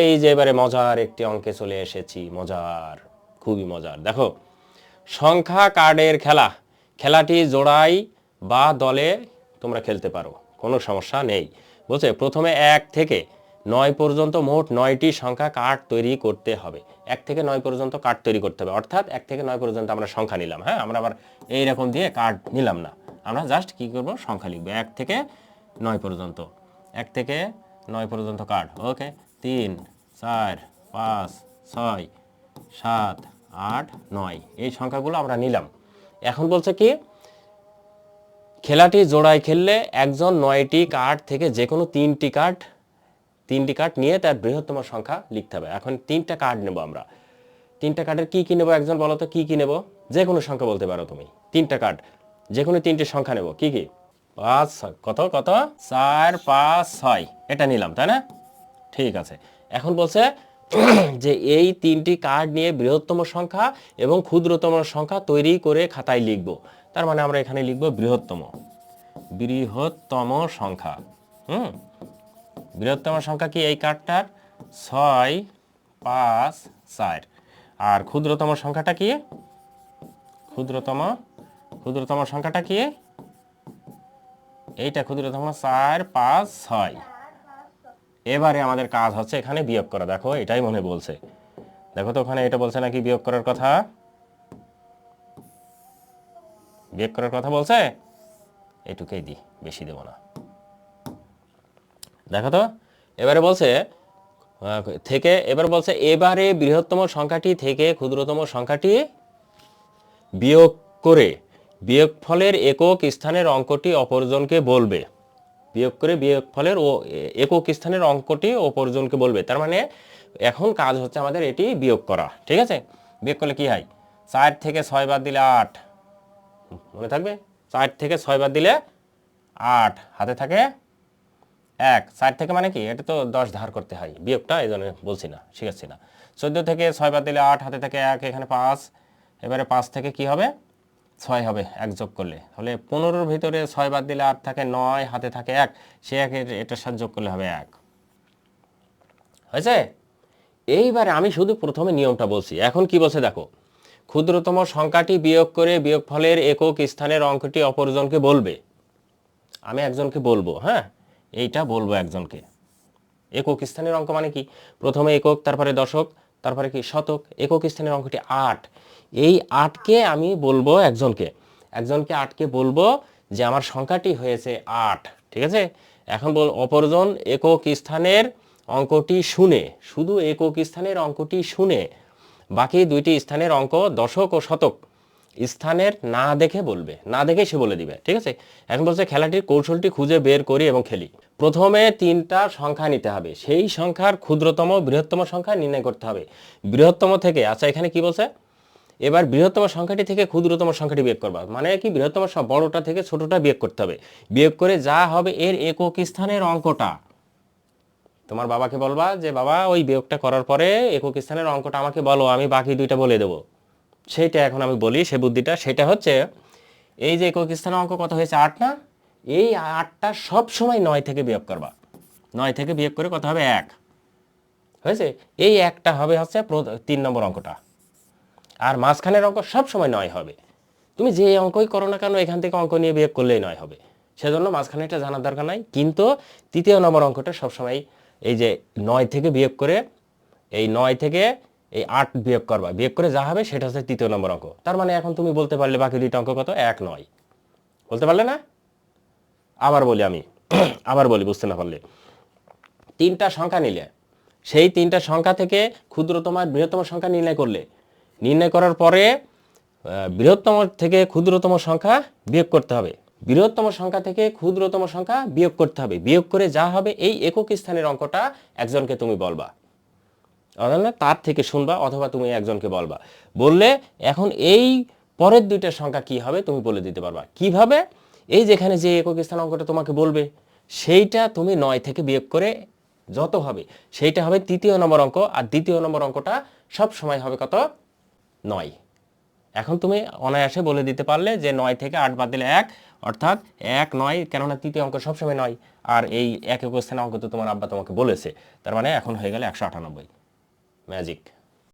এই যে এবারে মজার একটি অঙ্কে চলে এসেছি, মজার, খুবই মজার। দেখো, সংখ্যা কার্ডের খেলা, খেলাটি জোড়াই বা দলে তোমরা খেলতে পারো, কোনো সমস্যা নেই। বলছে প্রথমে এক থেকে নয় পর্যন্ত মোট নয়টি সংখ্যা কার্ড তৈরি করতে হবে। এক থেকে নয় পর্যন্ত কার্ড তৈরি করতে হবে। অর্থাৎ এক থেকে নয় পর্যন্ত আমরা সংখ্যা নিলাম হ্যাঁ? আমরা আবার এইরকম দিয়ে কার্ড নিলাম না। আমরা জাস্ট কি করব? সংখ্যা লিখব। এক থেকে নয় পর্যন্ত। এক থেকে নয় পর্যন্ত কার্ড, ওকে। তিন, চার, পাঁচ, ছয়, সাত, আট, নয়। এই সংখ্যাগুলো আমরা নিলাম। এখন বলছে কি, খেলাটি জোড়ায় খেললে একজন নয়টি কার্ড থেকে যে কোনো তিনটি কার্ড তিনটি কার্ড নিয়ে তার বৃহত্তম সংখ্যা লিখতে হবে। এখন তিনটা কার্ড নেব আমরা। তিনটা কার্ডের কি কি নেব একজন বলো তো, কী কী নেব? যে কোনো সংখ্যা বলতে পারো তুমি। তিনটা কার্ড যে কোনো তিনটে সংখ্যা নেব। কি কি? পাঁচ কত কত? চার, পাঁচ, ছয়। এটা নিলাম, তাই না? ঠিক আছে। এখন বলছে যে এই তিনটি কার্ড নিয়ে বৃহত্তম সংখ্যা এবং ক্ষুদ্রতম সংখ্যা তৈরি করে খাতায় লিখব। তার মানে আমরা এখানে লিখব বৃহত্তম। বৃহত্তম সংখ্যা। হুম? বৃহত্তম সংখ্যা কি এই কার্ডটার ছয়, পাঁচ, চার। আর ক্ষুদ্রতম সংখ্যাটা কি? ক্ষুদ্রতম ক্ষুদ্রতম সংখ্যাটা কি? এইটা ক্ষুদ্রতম চার, পাঁচ, ছয়। এবারে আমাদের কাজ হচ্ছে এখানে বিয়োগ করা। দেখো, এটাই মনে বলছে। দেখো তো ওখানে এটা বলছে নাকি বিয়োগ করার কথা? বিয়োগ করার কথা বলছে? এটুকুই দি বেশি দেব না। দেখো তো, এবারে বলছে থেকে, এবার বলছে, এবারে বৃহত্তম সংখ্যাটি থেকে ক্ষুদ্রতম সংখ্যাটি বিয়োগ করে বিয়োগফলের একক স্থানের অঙ্কটি অপরজনকে বলবে। বিয়োগ করে বিয়োগ ফলের ও একক স্থানের অঙ্কটি অপরজনকে বলবে। তার মানে এখন কাজ হচ্ছে আমাদের এটি বিয়োগ করা, ঠিক আছে? বিয়োগ করলে কি হয়? চার থেকে ছয় বাদ দিলে আট। মনে থাকবে? চার থেকে ছয় বাদ দিলে আট। হাতে থাকে এক। চার থেকে মানে কি? এটা তো দশ ধার করতে হয়। বিয়োগটা এই জন্য বলছি না, শিখাচ্ছি না। চোদ্দ থেকে ছয় বাদ দিলে আট, হাতে থাকে এক, এখানে পাঁচ। এবারে পাঁচ থেকে কি হবে? ছয় হবে, এক যোগ করলে। তাহলে পনেরোর ভিতরে ছয় বাদ দিলে আট থাকে, নয় হাতে থাকে এক, সে একের, এটার সাথে যোগ করলে হবে এক। হয়েছে? এইবারে আমি শুধু প্রথমে নিয়মটা বলছি। এখন কি বলছে দেখো, ক্ষুদ্রতম সংখ্যাটি বিয়োগ করে বিয়োগ ফলের একক স্থানের অঙ্কটি অপরজনকে বলবে। আমি একজনকে বলব হ্যাঁ? এইটা বলব একজনকে। একক স্থানের অঙ্ক মানে কি? প্রথমে একক, তারপরে দশক তারপরে কি শতক, একক স্থানের অঙ্কটি আট। এই আটকে আমি বলব একজনকে। একজনকে আটকে বলব যে আমার সংখ্যাটি হয়েছে আট, ঠিক আছে? এখন বল, অপরজন একক স্থানের অঙ্কটি শুনে, শুধু একক স্থানের অঙ্কটি শুনে, বাকি দুইটি স্থানের অঙ্ক দশক ও শতক স্থানের না দেখে বলবে, না দেখে সে বলে দিবে, ঠিক আছে? এখন বলছে খেলাটির কৌশলটি খুঁজে বের করি এবং খেলি। প্রথমে তিনটা সংখ্যা নিতে হবে। সেই সংখ্যার ক্ষুদ্রতম, বৃহত্তম সংখ্যা নির্ণয় করতে হবে। বৃহত্তম থেকে আচ্ছা এখানে কি বলছে? এবার বৃহত্তম সংখ্যাটি থেকে ক্ষুদ্রতম সংখ্যাটি বিয়োগ করবা। মানে কি, বৃহত্তম বড়টা থেকে ছোটটা বিয়োগ করতে হবে। বিয়োগ করে যা হবে এর একক স্থানের অঙ্কটা। তোমার বাবাকে বলবা যে, বাবা, ওই বিয়োগটা করার পরে একক স্থানের অঙ্কটা আমাকে বলো, আমি বাকি দুইটা বলে দেবো। সেইটা এখন আমি বলি, সে বুদ্ধিটা। সেটা হচ্ছে, এই যে একক স্থানের অঙ্ক কত হয়েছে? আট না? এই আটটা সব সময় নয় থেকে বিয়োগ করবা। নয় থেকে বিয়োগ করে কত হবে? এক। হয়েছে? এই একটা হবে হচ্ছে তিন নম্বর অঙ্কটা। আর মাঝখানের অঙ্ক সব সময় নয় হবে। তুমি যে অঙ্কই করো না কেন, এখান থেকে অঙ্ক নিয়ে বিয়োগ করলেই নয় হবে। সেজন্য মাঝখানে এটা জানার দরকার নাই। কিন্তু তৃতীয় নম্বর অঙ্কটা সবসময় এই যে নয় থেকে বিয়োগ করে, এই নয় থেকে এই আট বিয়োগ করবা। বিয়োগ করে যা হবে সেটা হচ্ছে তৃতীয় নম্বর অঙ্ক। তার মানে এখন তুমি বলতে পারলে বাকি দুইটা অঙ্ক কত? এক নয়। বলতে পারলে না? আবার বলি আমি, আবার বলি, বুঝতে না পারলে। তিনটা সংখ্যা নিলে, সেই তিনটা সংখ্যা থেকে ক্ষুদ্রতম আর বৃহত্তম সংখ্যা নির্ণয় করলে, নির্ণয় করার পরে বৃহত্তম থেকে ক্ষুদ্রতম সংখ্যা বিয়োগ করতে হবে। বৃহত্তম সংখ্যা থেকে ক্ষুদ্রতম সংখ্যা বিয়োগ করতে হবে। বিয়োগ করে যা হবে, এই একক স্থানের অঙ্কটা একজনকে তুমি বলবা। তার থেকে শুনবা অথবা তুমি একজনকে বলবা। বললে, এখন এই পরের দুইটা সংখ্যা কি হবে, তুমি বলে দিতে পারবা। কীভাবে? এই যেখানে যে একক স্থান অঙ্কটা তোমাকে বলবে, সেইটা তুমি নয় থেকে বিয়োগ করে যত হবে, সেইটা হবে তৃতীয় নম্বর অঙ্ক, আর দ্বিতীয় নম্বর অঙ্কটা সব সময় হবে কত? নয়। এখন তুমি অনায়াসে বলে দিতে পারলে যে নয় থেকে আট বাদ দিলে এক, অর্থাৎ এক নয়, কেননা তৃতীয় অঙ্ক সবসময় নয়, আর এই এক এক স্থানে অঙ্ক তো তোমার আব্বা তোমাকে বলেছে, তার মানে এখন হয়ে গেলে একশো আটানব্বই। ম্যাজিক।